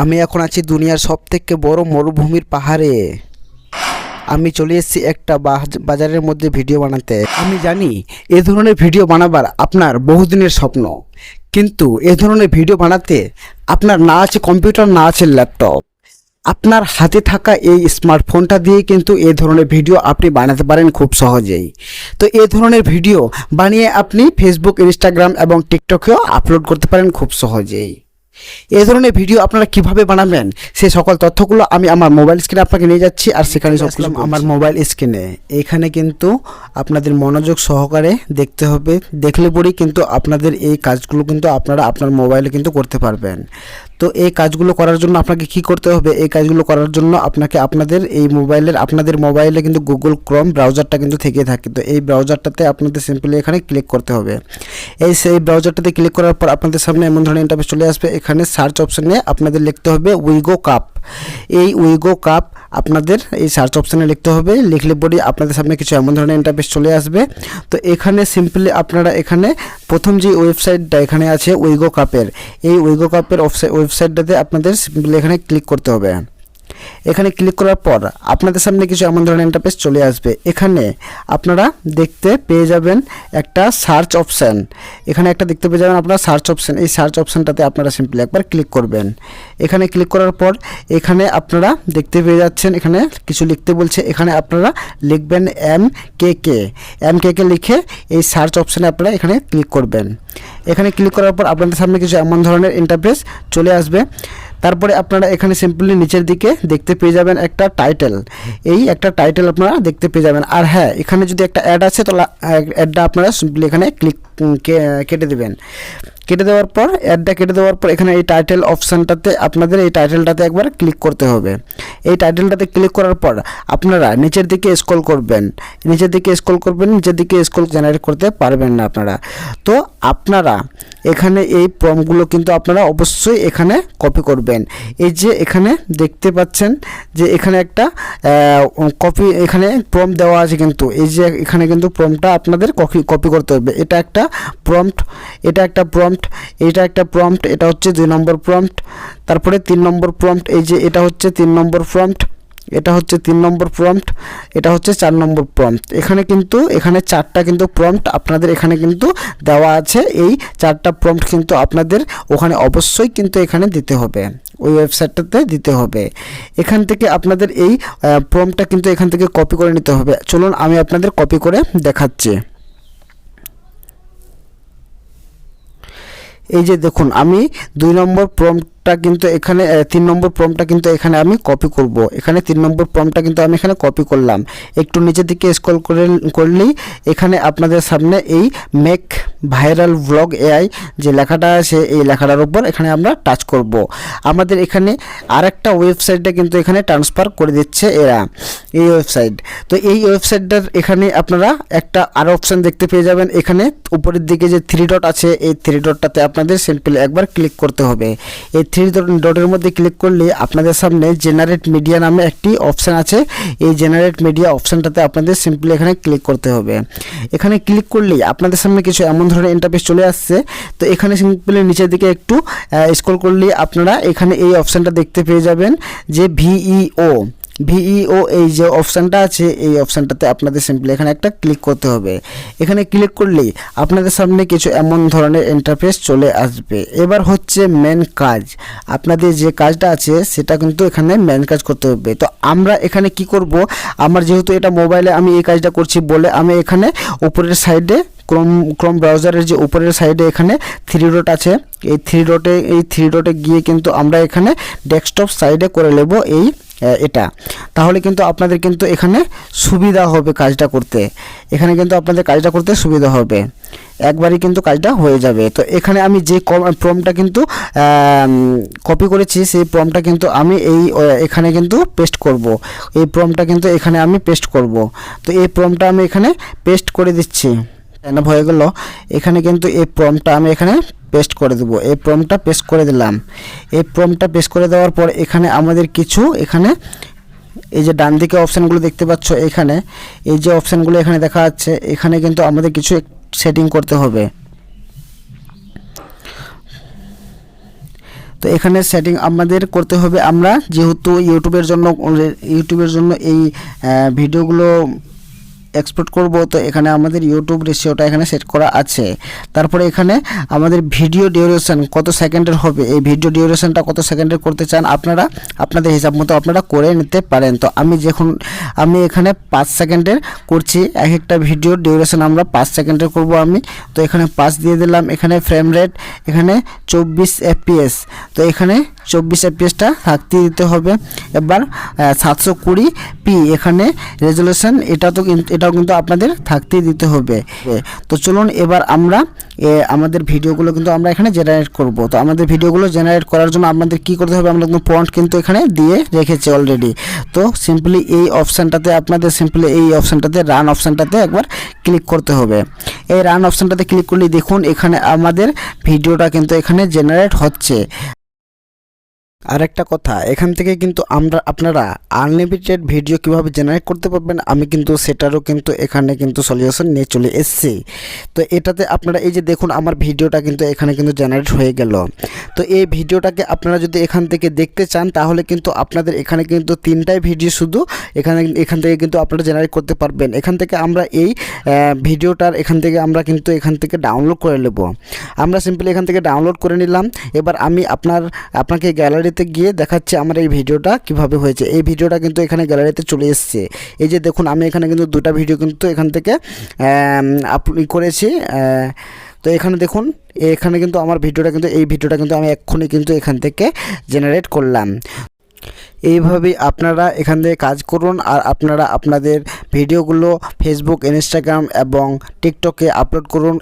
আমি এখন আছি দুনিয়ার সব থেকে বড় মরুভূমির পাহাড়ে। আমি চলে এসেছি একটা বাজারের মধ্যে ভিডিও বানাতে। আমি জানি এ ধরনের ভিডিও বানাবার আপনার বহুদিনের স্বপ্ন। কিন্তু এ ধরনের ভিডিও বানাতে আপনার না আছে কম্পিউটার, না আছে ল্যাপটপ। আপনার হাতে থাকা এই স্মার্টফোনটা দিয়ে কিন্তু এ ধরনের ভিডিও আপনি বানাতে পারেন খুব সহজেই। তো এ ধরনের ভিডিও বানিয়ে আপনি ফেসবুক ইনস্টাগ্রাম এবং টিকটকেও আপলোড করতে পারেন খুব সহজেই। এই ধরনের ভিডিও আপনারা কীভাবে বানাবেন? সে সকল তথ্যগুলো আমি আমার মোবাইল স্ক্রিনে আপনাকে নিয়ে যাচ্ছি আর সেখানে সব কিছু আমার মোবাইল স্ক্রিনে এখানে কিন্তু আপনাদের মনোযোগ সহকারে দেখতে হবে। দেখলে পরেই কিন্তু আপনাদের এই কাজগুলো কিন্তু আপনারা আপনার মোবাইলে কিন্তু করতে পারবেন। তো এই কাজগুলো করার জন্য আপনাকে কি করতে হবে? এই কাজগুলো করার জন্য আপনাকে আপনাদের এই মোবাইলের, আপনাদের মোবাইলে কিন্তু গুগল ক্রোম ব্রাউজারটা কিন্তু থেকে থাকে। তো এই ব্রাউজারটাতে আপনাদের সিম্পলি এখানে ক্লিক করতে হবে। এই সেই ব্রাউজারটাতে ক্লিক করার পর আপনাদের সামনে এমন ধরনের ইন্টারফেস চলে আসবে। এখানে সার্চ অপশানে আপনাদের লিখতে হবে উইগো কাপ এই উইগো কাপ আপনাদের এই সার্চ অপশানে লিখতে হবে। লিখলে পরে আপনাদের সামনে কিছু এমন ধরনের ইন্টারফেস চলে আসবে। তো এখানে সিম্পলি আপনারা এখানে প্রথম যে ওয়েবসাইটটা এখানে আছে উইগো কাপের এই উইগো কাপের ওয়েবসাইটটাতে আপনাদের সিম্পলি এখানে ক্লিক করতে হবে। এখানে ক্লিক করার পর আপনাদের সামনে কিছু এমন ধরনের ইন্টারফেস চলে আসবে। এখানে আপনারা দেখতে পেয়ে যাবেন একটা সার্চ অপশান এখানে একটা দেখতে পেয়ে যাবেন আপনারা সার্চ অপশান এই সার্চ অপশানটাতে আপনারা সিম্পলি একবার ক্লিক করবেন। এখানে ক্লিক করার পর এখানে আপনারা দেখতে পেয়ে যাচ্ছেন, এখানে কিছু লিখতে বলছে, এখানে আপনারা লিখবেন M K K M K কে লিখে এই সার্চ অপশানে আপনারা এখানে ক্লিক করবেন। এখানে ক্লিক করার পর আপনাদের সামনে কিছু এমন ধরনের ইন্টারফেস চলে আসবে। তারপরে আপনারা এখানে সিম্পলি নিচের দিকে দেখতে পেয়ে যাবেন একটা টাইটেল এই একটা টাইটেল আপনারা দেখতে পেয়ে যাবেন। আর হ্যাঁ এখানে যদি একটা অ্যাড আছে, তাহলে অ্যাডটা আপনারা সিম্পলি এখানে ক্লিক কেটে দেবেন। কেটে দেওয়ার পর অ্যাডটা কেটে দেওয়ার পর, এখানে এই টাইটেল অপশানটাতে আপনাদের এই টাইটেলটাতে একবার ক্লিক করতে হবে। এই টাইটেলটাতে ক্লিক করার পর, আপনারা নিচের দিকে স্ক্রল করবেন। নিচের দিকে স্ক্রল করবেন, নিচের দিকে স্ক্রল জেনারেট করতে পারবেন না আপনারা। তো আপনারা এখানে এই প্রমগুলো কিন্তু আপনারা অবশ্যই এখানে কপি করবেন। এই যে এখানে দেখতে পাচ্ছেন যে এখানে একটা কপি এখানে প্রম দেওয়া আছে কিন্তু। এই যে এখানে কিন্তু প্রমটা আপনাদের কপি কপি করতে হবে। এটা একটা প্রম্পট এটা একটা প্রম্পট এটা একটা প্রম্পট এটা হচ্ছে দুই নম্বর প্রম্পট তারপরে তিন নম্বর প্রম্পট এই যে এটা হচ্ছে তিন নম্বর প্রম্পট এটা হচ্ছে তিন নম্বর প্রম্পট এটা হচ্ছে চার নম্বর প্রম্পট এখানে কিন্তু, এখানে চারটা কিন্তু প্রম্পট আপনাদের এখানে কিন্তু দেওয়া আছে। এই চারটা প্রম্পট কিন্তু আপনাদের ওখানে অবশ্যই কিন্তু এখানে দিতে হবে। ওই ওয়েবসাইটটাতে দিতে হবে। এখান থেকে আপনাদের এই প্রম্পটটা কিন্তু এখান থেকে কপি করে নিতে হবে। চলুন আমি আপনাদের কপি করে দেখাচ্ছি। এই যে দেখুন, আমি দুই নম্বর প্রমটা কিন্তু এখানে তিন নম্বর প্রমটা কিন্তু এখানে আমি কপি করব। এখানে তিন নম্বর প্রমটা কিন্তু আমি এখানে কপি করলাম। একটু নিচের দিকে স্ক্রল করে করলেই এখানে আপনাদের সামনে এই মেক ভাইরাল ব্লগ এআই যে লেখাটা আছে, এই লেখাটার উপর এখানে আমরা টাচ করব। আমাদের এখানে আরেকটা ওয়েবসাইটটা কিন্তু এখানে ট্রান্সফার করে দিচ্ছে এরা, এই ওয়েবসাইট তো এই ওয়েবসাইটটার এখানে আপনারা একটা আরও অপশান দেখতে পেয়ে যাবেন। এখানে উপরের দিকে যে থ্রি ডট আছে, এই থ্রি ডটটাতে আপনাদের সিম্পলি একবার ক্লিক করতে হবে। এই থ্রি ডটের মধ্যে ক্লিক করলে আপনাদের সামনে জেনারেট মিডিয়া নামে একটি অপশান আছে। এই জেনারেট মিডিয়া অপশানটাতে আপনাদের সিম্পলি এখানে ক্লিক করতে হবে। এখানে ক্লিক করলেই আপনাদের সামনে কিছু এমন ধরনের ইন্টারফেস চলে আসছে। তো এখানে সিম্পলি নিচের দিকে একটু স্ক্রল করলে আপনারা এখানে এই অপশানটা দেখতে পেয়ে যাবেন যে ভিইও ভিইও এই যে অপশানটা আছে, এই অপশানটাতে আপনাদের সিম্পলি এখানে একটা ক্লিক করতে হবে। এখানে ক্লিক করলেই আপনাদের সামনে কিছু এমন ধরনের ইন্টারফেস চলে আসবে। এবার হচ্ছে মেন কাজ। আপনাদের যে কাজটা আছে, সেটা কিন্তু এখানে মেন কাজ করতে হবে। তো আমরা এখানে কি করব? আমার যেহেতু এটা মোবাইলে আমি এই কাজটা করছি বলে আমি এখানে উপরের সাইডে ক্রোম ক্রোম ব্রাউজারের যে উপরের সাইডে এখানে থ্রি ডট আছে। এই থ্রি ডটে এই থ্রি ডটে গিয়ে কিন্তু আমরা এখানে ডেস্কটপ সাইডে করে নেব এই এটা। তাহলে কিন্তু আপনাদের কিন্তু এখানে সুবিধা হবে কাজটা করতে। এখানে কিন্তু আপনাদের কাজটা করতে সুবিধা হবে। একবারই কিন্তু কাজটা হয়ে যাবে। তো এখানে আমি যে প্রমটা কিন্তু কপি করেছি, সেই প্রমটা কিন্তু আমি এই এখানে কিন্তু পেস্ট করব। এই প্রমটা কিন্তু এখানে আমি পেস্ট করব। তো এই প্রমটা আমি এখানে পেস্ট করে দিচ্ছি। এনাফ হয়ে গেল। এখানে কিন্তু এই প্রমটা আমি এখানে পেস্ট করে দেবো। এই প্রমটা পেস্ট করে দিলাম। এই প্রমটা পেস্ট করে দেওয়ার পর এখানে আমাদের কিছু এখানে এই যে ডান দিকে অপশানগুলো দেখতে পাচ্ছ এখানে, এই যে অপশানগুলো এখানে দেখা যাচ্ছে, এখানে কিন্তু আমাদের কিছু সেটিং করতে হবে। তো এখানে সেটিং আমাদের করতে হবে। আমরা যেহেতু ইউটিউবের জন্য ইউটিউবের জন্য এই ভিডিওগুলো এক্সপোর্ট করব, তো এখানে আমাদের ইউটিউব রেশিওটা এখানে সেট করা আছে। তারপরে এখানে আমাদের ভিডিও ডিউরেশন কত সেকেন্ডের হবে, এই ভিডিও ডিউরেশনটা কত সেকেন্ডের করতে চান আপনারা আপনাদের হিসাব মতো আপনারা করে নিতে পারেন। তো আমি যখন, আমি এখানে পাঁচ সেকেন্ডের করছি এক একটা ভিডিও ডিউরেশন আমরা পাঁচ সেকেন্ডের করব আমি। তো এখানে পাঁচ দিয়ে দিলাম, এখানে ফ্রেম রেট এখানে চব্বিশ এফপিএস তো এখানে চব্বিশ এফপিএসটা থাকতে দিতে হবে। এবার সাতশো কুড়ি পি এখানে রেজলিউশন এটা তো এটাও কিন্তু আপনাদের থাকতেই দিতে হবে। তো চলুন এবার আমরা আমাদের ভিডিওগুলো কিন্তু আমরা এখানে জেনারেট করব। তো আমাদের ভিডিওগুলো জেনারেট করার জন্য আমাদের কি করতে হবে? আমরা কিন্তু পয়েন্ট কিন্তু এখানে দিয়ে রেখেছি অলরেডি তো সিম্পলি এই অপশানটাতে আপনাদের সিম্পলি এই অপশানটাতে রান অপশানটাতে একবার ক্লিক করতে হবে। এই রান অপশানটাতে ক্লিক করলে দেখুন, এখানে আমাদের ভিডিওটা কিন্তু এখানে জেনারেট হচ্ছে। আরেকটা কথা, এখান থেকে কিন্তু আমরা, আপনারা আনলিমিটেড ভিডিও কীভাবে জেনারেট করতে পারবেন, আমি কিন্তু সেটারও কিন্তু এখানে কিন্তু সলিউশন নিয়ে চলে এসেছি। তো এটাতে আপনারা এই যে দেখুন, আমার ভিডিওটা কিন্তু এখানে কিন্তু জেনারেট হয়ে গেল। তো এই ভিডিওটাকে আপনারা যদি এখান থেকে দেখতে চান, তাহলে কিন্তু আপনাদের এখানে কিন্তু তিনটাই ভিডিও শুধু এখানে, এখান থেকে কিন্তু আপনারা জেনারেট করতে পারবেন। এখান থেকে আমরা এই ভিডিওটার এখান থেকে আমরা কিন্তু এখান থেকে ডাউনলোড করে নেব। আমরা সিম্পলি এখান থেকে ডাউনলোড করে নিলাম। এবার আমি আপনার, আপনাকে গ্যালারিতে গিয়ে দেখাচ্ছি আমার এই ভিডিওটা কীভাবে হয়েছে। এই ভিডিওটা কিন্তু এখানে গ্যালারিতে চলে এসেছে। এই যে দেখুন, আমি এখানে কিন্তু দুটা ভিডিও কিন্তু এখান থেকে আপলোড করেছি তো এখানে দেখুন, এখানে কিন্তু আমার ভিডিওটা কিন্তু, এই ভিডিওটা কিন্তু আমি এক্ষুনি কিন্তু এখান থেকে জেনারেট করলাম। এইভাবেই আপনারা এখান থেকে কাজ করুন, আর আপনারা আপনাদের ভিডিওগুলো ফেসবুক ইনস্টাগ্রাম এবং টিকটকে আপলোড করুন।